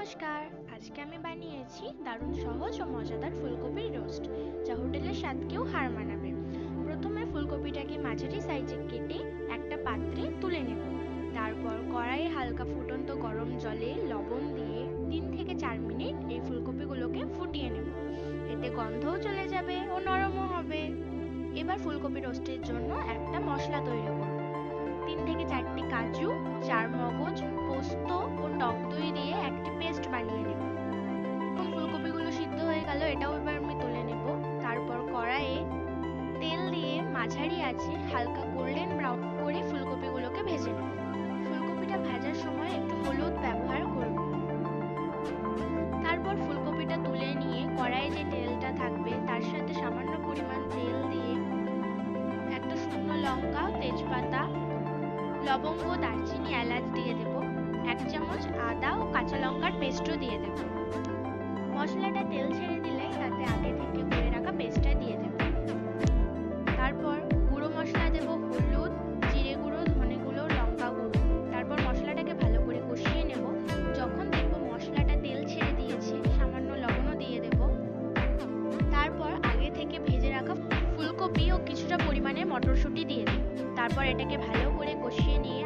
নমস্কার। আজকে আমি বানিয়েছি দারুণ সহজ ও মজাদার ফুলকপির রোস্ট, যা হোটেলের স্বাদকেও হার মানাবে। প্রথমে ফুলকপিটাকে মাঝারি সাইজে কেটে একটা পাত্রে তুলে নেব। তারপর কড়াইয়ে হালকা ফুটন্ত গরম জলে লবণ দিয়ে তিন থেকে চার মিনিট এই ফুলকপিগুলোকে ফুটিয়ে নেব। এতে গন্ধও চলে যাবে ও নরমও হবে। এবার ফুলকপি রোস্টের জন্য একটা মশলা তৈরি করব। তিন থেকে চারটি কাজু, চার এটাও এবার আমি তুলে নেব। তারপর কড়াইয়ে তেল দিয়ে মাঝারি আছে হালকা গোল্ডেন ব্রাউন করে ফুলকপিগুলোকে ভেজে নেব। ফুলকপিটা ভাজার সময় একটু হলুদ ব্যবহার করব। তারপর ফুলকপিটা তুলে নিয়ে কড়াইয়ে যে তেলটা থাকবে, তার সাথে সামান্য পরিমাণ তেল দিয়ে একটা শুকনো লঙ্কা, তেজপাতা, লবঙ্গ, দারচিনি, এলাচ দিয়ে দেব। এক চামচ আদা তারপর এটাকে ভালো করে কষিয়ে নিয়ে